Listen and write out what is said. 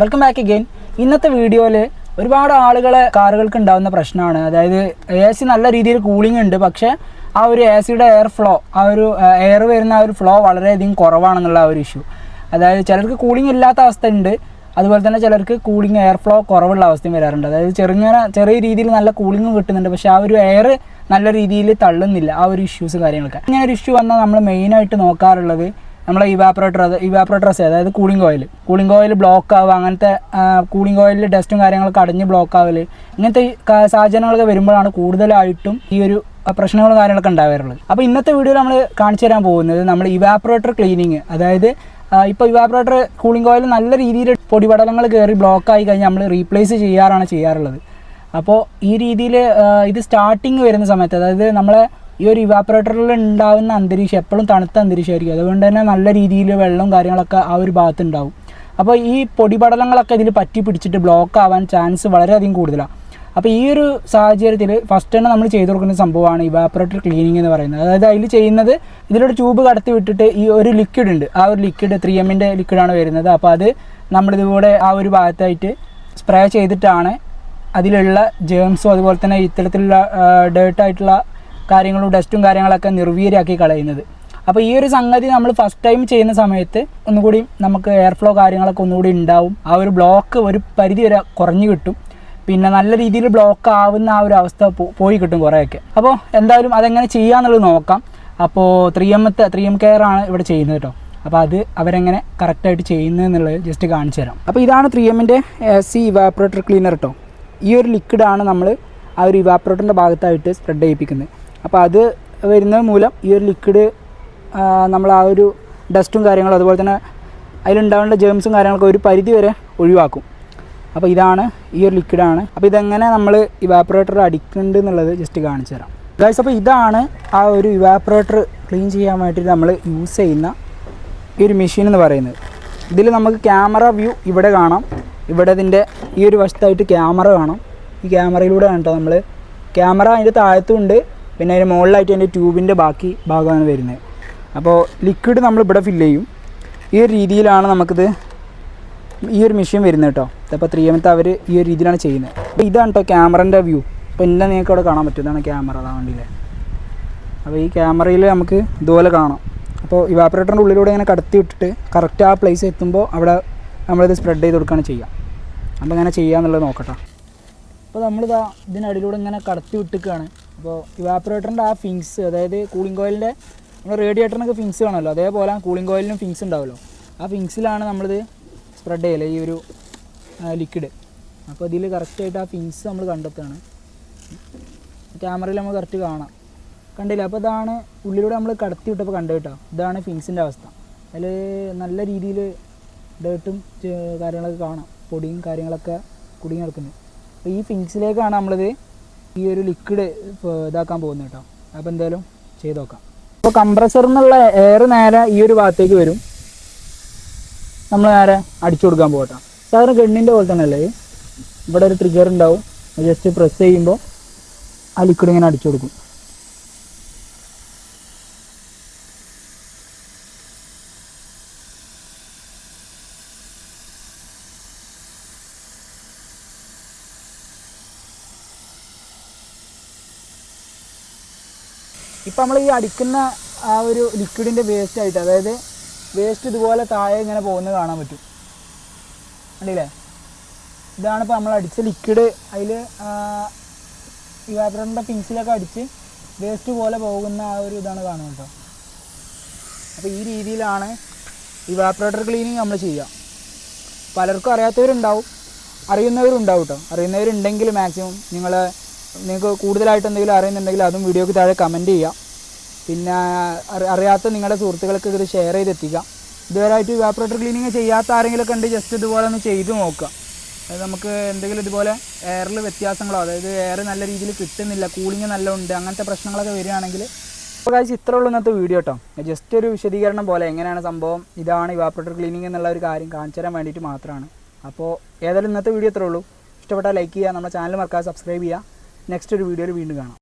Welcome back again ഇന്നത്തെ വീഡിയോയിൽ ഒരുപാട് ആളുകളെ കാറുകൾക്ക് ഉണ്ടാകുന്ന പ്രശ്നമാണ്. അതായത് എ സി നല്ല രീതിയിൽ കൂളിംഗ് ഉണ്ട്. പക്ഷേ ആ ഒരു എ സിയുടെ എയർ ഫ്ലോ ആ ഒരു എയർ വരുന്ന ആ ഒരു ഫ്ലോ വളരെയധികം കുറവാണെന്നുള്ള ആ ഒരു ഇഷ്യൂ അതായത് ചിലർക്ക് കൂളിംഗ് ഇല്ലാത്ത അവസ്ഥ ഉണ്ട്. അതുപോലെ തന്നെ ചിലർക്ക് കൂളിംഗ് എയർ ഫ്ലോ കുറവുള്ള അവസ്ഥയും വരാറുണ്ട്. അതായത് ചെറിയ ചെറിയ രീതിയിൽ നല്ല കൂളിംഗ് കിട്ടുന്നുണ്ട്. പക്ഷേ ആ ഒരു എയർ നല്ല രീതിയിൽ തള്ളുന്നില്ല. ആ ഒരു ഇഷ്യൂസ് കാര്യങ്ങളൊക്കെ. ഇങ്ങനെ ഒരു ഇഷ്യൂ വന്നാൽ നമ്മൾ മെയിനായിട്ട് നോക്കാറുള്ളത് നമ്മളെ ഇവാപ്പറേറ്റർ അത് ഇവാപ്പറേറ്റർസ് അതായത് cooling oil cooling oil block ആവുക അങ്ങനത്തെ കൂളിംഗ് ഓയിലിൽ ഡസ്റ്റും കാര്യങ്ങളൊക്കെ അടഞ്ഞ് ബ്ലോക്ക് ആവൽ ഇങ്ങനത്തെ സാഹചര്യങ്ങളൊക്കെ വരുമ്പോഴാണ് കൂടുതലായിട്ടും ഈ ഒരു പ്രശ്നങ്ങളും കാര്യങ്ങളൊക്കെ ഉണ്ടാവാറുള്ളത്. അപ്പോൾ ഇന്നത്തെ വീഡിയോയിൽ നമ്മൾ കാണിച്ചു തരാൻ പോകുന്നത് നമ്മൾ ഇവാപ്പറേറ്റർ ക്ലീനിങ് അതായത് ഇപ്പോൾ ഇവാപ്പറേറ്റർ കൂളിംഗ് ഓയിൽ നല്ല രീതിയിൽ പൊടിപടലങ്ങൾ കയറി ബ്ലോക്ക് ആയി കഴിഞ്ഞാൽ നമ്മൾ റീപ്ലേസ് ചെയ്യാറാണ് ചെയ്യാറുള്ളത്. അപ്പോൾ ഈ രീതിയിൽ ഇത് സ്റ്റാർട്ടിങ് വരുന്ന സമയത്ത് അതായത് നമ്മളെ ഈ ഒരു ഇവാപ്പറേറ്ററിൽ ഉണ്ടാകുന്ന അന്തരീക്ഷം എപ്പോഴും തണുത്ത അന്തരീക്ഷമായിരിക്കും. അതുകൊണ്ട് തന്നെ നല്ല രീതിയിൽ വെള്ളവും കാര്യങ്ങളൊക്കെ ആ ഒരു ഭാഗത്ത് ഉണ്ടാവും അപ്പോൾ ഈ പൊടിപടലങ്ങളൊക്കെ ഇതിൽ പറ്റി പിടിച്ചിട്ട് ബ്ലോക്ക് ആവാൻ ചാൻസ് വളരെയധികം കൂടുതലാണ്. അപ്പോൾ ഈ ഒരു സാഹചര്യത്തിൽ ഫസ്റ്റ് തന്നെ നമ്മൾ ചെയ്തു കൊടുക്കുന്ന സംഭവമാണ് ഇവാപ്പറേറ്റർ ക്ലീനിങ് എന്ന് പറയുന്നത്. അതായത് അതിൽ ചെയ്യുന്നത് ഇതിലൊരു ട്യൂബ് കടത്തി വിട്ടിട്ട് ഈ ഒരു ലിക്വിഡ് ഉണ്ട്. ആ ഒരു ലിക്വിഡ് ത്രീ എമ്മിന്റെ ലിക്വിഡാണ് വരുന്നത്. അപ്പോൾ അത് നമ്മളിതുകൂടെ ആ ഒരു ഭാഗത്തായിട്ട് സ്പ്രേ ചെയ്തിട്ടാണ് അതിലുള്ള ജേംസും അതുപോലെ തന്നെ ഇത്തരത്തിലുള്ള ഡേർട്ടായിട്ടുള്ള കാര്യങ്ങളും ഡസ്റ്റും കാര്യങ്ങളൊക്കെ നിർവീര്യമാക്കി കളയുന്നത്. അപ്പോൾ ഈ ഒരു സംഗതി നമ്മൾ ഫസ്റ്റ് ടൈം ചെയ്യുന്ന സമയത്ത് ഒന്നുകൂടി നമുക്ക് എയർ ഫ്ലോ കാര്യങ്ങളൊക്കെ ഒന്നുകൂടി ഉണ്ടാവും. ആ ഒരു ബ്ലോക്ക് ഒരു പരിധി വരെ കുറഞ്ഞു കിട്ടും. പിന്നെ നല്ല രീതിയിൽ ബ്ലോക്ക് ആവുന്ന ആ ഒരു അവസ്ഥ പോയി കിട്ടും കുറേയൊക്കെ. അപ്പോൾ എന്തായാലും അതെങ്ങനെ ചെയ്യാന്നുള്ളത് നോക്കാം. അപ്പോൾ ത്രീ എമ്മത്തെ ത്രീ എം കെയർ ആണ് ഇവിടെ ചെയ്യുന്നത് കേട്ടോ. അപ്പോൾ അത് അവരെങ്ങനെ കറക്റ്റായിട്ട് ചെയ്യുന്നത് എന്നുള്ളത് ജസ്റ്റ് കാണിച്ചു തരാം. അപ്പോൾ ഇതാണ് ത്രീ എമ്മിന്റെ സി ഇവാപ്പറേറ്റർ ക്ലീനർ കേട്ടോ ഈ ഒരു ലിക്വിഡാണ് നമ്മൾ ആ ഒരു ഇവാപ്പറേറ്ററിന്റെ ഭാഗത്തായിട്ട് സ്പ്രെഡ് ചെയ്യിപ്പിക്കുന്നത്. അപ്പോൾ അത് വരുന്നത് മൂലം ഈ ഒരു ലിക്വിഡ് നമ്മൾ ആ ഒരു ഡസ്റ്റും കാര്യങ്ങളും അതുപോലെ തന്നെ അതിലുണ്ടാവേണ്ട ജേംസും കാര്യങ്ങളൊക്കെ ഒരു പരിധി വരെ ഒഴിവാക്കും. അപ്പോൾ ഇതാണ് ഈ ഒരു ലിക്വിഡാണ് അപ്പോൾ ഇതെങ്ങനെ നമ്മൾ ഇവാപ്പറേറ്റർ അടിക്കുന്നുണ്ട് എന്നുള്ളത് ജസ്റ്റ് കാണിച്ചു തരാം. ഗൈസ് അപ്പോൾ ഇതാണ് ആ ഒരു ഇവാപ്പറേറ്റർ ക്ലീൻ ചെയ്യാൻ വേണ്ടിയിട്ട് നമ്മൾ യൂസ് ചെയ്യുന്ന ഈ ഒരു മെഷീൻ എന്ന് പറയുന്നത്. ഇതിൽ നമുക്ക് ക്യാമറ വ്യൂ ഇവിടെ കാണാം. ഇവിടെ ഇതിന്റെ ഈ ഒരു വശത്തായിട്ട് ക്യാമറ കാണാം. ഈ ക്യാമറയിലൂടെ കേട്ടോ നമ്മൾ ക്യാമറ അതിന്റെ താഴത്തുണ്ട് പിന്നെ അതിന് മുകളിലായിട്ട് അതിന്റെ ട്യൂബിന്റെ ബാക്കി ഭാഗമാണ് വരുന്നത്. അപ്പോൾ ലിക്വിഡ് നമ്മൾ ഇവിടെ ഫില്ല് ചെയ്യും. ഈ ഒരു രീതിയിലാണ് നമുക്കിത് ഈ ഒരു മെഷീൻ വരുന്നത് കേട്ടോ. അപ്പോൾ ത്രീ എമത്തെ അവർ ഈ ഒരു രീതിയിലാണ് ചെയ്യുന്നത്. അപ്പോൾ ഇതാണ് കേട്ടോ ക്യാമറന്റെ വ്യൂ അപ്പോൾ എല്ലാം നിങ്ങൾക്ക് അവിടെ കാണാൻ പറ്റും. ഇതാണ് ക്യാമറ അതാ വണ്ടിയിലെ. അപ്പോൾ ഈ ക്യാമറയിൽ നമുക്ക് ഇതുപോലെ കാണാം. അപ്പോൾ ഇവാപ്പറേറ്ററിന്റെ ഉള്ളിലൂടെ ഇങ്ങനെ കടത്തി വിട്ടിട്ട് കറക്റ്റ് ആ പ്ലേസ് എത്തുമ്പോൾ അവിടെ നമ്മളിത് സ്പ്രെഡ് ചെയ്ത് കൊടുക്കുകയാണ് ചെയ്യുക. അപ്പോൾ ഇങ്ങനെ ചെയ്യാന്നുള്ളത് നോക്കട്ടെ. അപ്പോൾ നമ്മളിതാ ഇതിനടിയിലൂടെ ഇങ്ങനെ കടത്തി വിട്ടിക്കുകയാണ് അപ്പോൾ ഇവാപ്പറേറ്ററിന്റെ ആ ഫിങ്സ് അതായത് കൂളിംഗ് കോയിലിന്റെ നമ്മൾ റേഡിയേറ്ററിനൊക്കെ ഫിങ്സ് കാണുമല്ലോ? അതേപോലെ കൂളിംഗ് കോയിലിനും ഫിങ്സ് ഉണ്ടാവുമല്ലോ? ആ ഫിങ്സിലാണ് നമ്മളിത് സ്പ്രെഡ് ചെയ്യൽ ഈ ഒരു ലിക്വിഡ് അപ്പോൾ ഇതിൽ കറക്റ്റായിട്ട് ആ ഫിങ്സ് നമ്മൾ കണ്ടെത്തുകയാണ്. ക്യാമറയിൽ നമ്മൾ കറക്റ്റ് കാണാം. കണ്ടില്ല? അപ്പോൾ ഇതാണ് ഉള്ളിലൂടെ നമ്മൾ കടത്തി വിട്ടപ്പോൾ കണ്ടു കേട്ടോ. ഇതാണ് ഫിങ്സിന്റെ അവസ്ഥ. അതിൽ നല്ല രീതിയിൽ ഡേട്ടും കാര്യങ്ങളൊക്കെ കാണാം. പൊടിയും കാര്യങ്ങളൊക്കെ കുടുങ്ങി കിടക്കുന്നത് അപ്പോൾ ഈ ഫിങ്സിലേക്കാണ് നമ്മളിത് ഈ ഒരു ലിക്വിഡ് ഇതാക്കാൻ പോകുന്നത് കേട്ടോ. അപ്പോൾ എന്തായാലും ചെയ്ത് നോക്കാം. അപ്പോൾ കംപ്രസറിൽ നിന്നുള്ള എയർ നേരെ ഈ ഒരു ഭാഗത്തേക്ക് വരും. നമ്മൾ നേരെ അടിച്ചു കൊടുക്കാൻ പോകട്ടോ സാറിന് ഗണ്ണിന്റെ പോലെ തന്നെ അല്ലേ? ഇവിടെ ഒരു ട്രിഗർ ഉണ്ടാവും. ജസ്റ്റ് പ്രസ് ചെയ്യുമ്പോൾ ആ ലിക്വിഡ് ഇങ്ങനെ അടിച്ചു കൊടുക്കും. ഇപ്പം നമ്മൾ ഈ അടിക്കുന്ന ആ ഒരു ലിക്വിഡിന്റെ വേസ്റ്റ് ആയിട്ട് അതായത് വേസ്റ്റ് ഇതുപോലെ താഴെ ഇങ്ങനെ പോകുന്നത് കാണാൻ പറ്റും. കണ്ടില്ലേ? ഇതാണ് ഇപ്പോൾ നമ്മൾ അടിച്ച ലിക്വിഡ് അതിൽ ഇവാപ്പറേറ്ററിന്റെ പിൻസിലൊക്കെ അടിച്ച് വേസ്റ്റ് പോലെ പോകുന്ന ആ ഒരു ഇതാണ് കാണുന്നത് കേട്ടോ. അപ്പോൾ ഈ രീതിയിലാണ് ഇവാപ്പറേറ്റർ ക്ലീനിങ് നമ്മൾ ചെയ്യുക. പലർക്കും അറിയാത്തവരുണ്ടാവും. അറിയുന്നവരുണ്ടാവും കേട്ടോ. അറിയുന്നവരുണ്ടെങ്കിൽ മാക്സിമം നിങ്ങൾ നിങ്ങൾക്ക് കൂടുതലായിട്ട് എന്തെങ്കിലും അറിയുന്നുണ്ടെങ്കിൽ അതും വീഡിയോക്ക് താഴെ കമന്റ് ചെയ്യുക പിന്നെ അറിയാത്ത നിങ്ങളുടെ സുഹൃത്തുക്കൾക്ക് ഇത് ഷെയർ ചെയ്തെത്തിക്കുക ഇതുവരെയായിട്ട് വാപ്പറേറ്റർ ക്ലീനിങ് ചെയ്യാത്ത ആരെങ്കിലുമൊക്കെ ഉണ്ട് ജസ്റ്റ് ഇതുപോലെ ഒന്ന് ചെയ്ത് നോക്കുക അത് നമുക്ക് എന്തെങ്കിലും ഇതുപോലെ എയറിൽ വ്യത്യാസങ്ങളോ അതായത് എയർ നല്ല രീതിയിൽ കിട്ടുന്നില്ല കൂളിങ് നല്ല ഉണ്ട് അങ്ങനത്തെ പ്രശ്നങ്ങളൊക്കെ വരികയാണെങ്കിൽ അപ്പോൾ കാഴ്ച ഇത്രേ ഉള്ളൂ ഇന്നത്തെ വീഡിയോ കേട്ടോ ജസ്റ്റ് ഒരു വിശദീകരണം പോലെ എങ്ങനെയാണ് സംഭവം ഇതാണ് ഇവാപ്പറേറ്റർ ക്ലീനിങ് എന്നുള്ള ഒരു കാര്യം കാണിച്ചു തരാൻ വേണ്ടിയിട്ട് മാത്രമാണ്. അപ്പോൾ ഏതായാലും ഇന്നത്തെ വീഡിയോ ഇത്രേ ഉള്ളൂ. ഇഷ്ടപ്പെട്ടാൽ ലൈക്ക് ചെയ്യുക നമ്മുടെ ചാനൽ മറക്കാതെ സബ്സ്ക്രൈബ് ചെയ്യുക. നെക്സ്റ്റ് ഒരു വീഡിയോയിൽ വീണ്ടും കാണാം.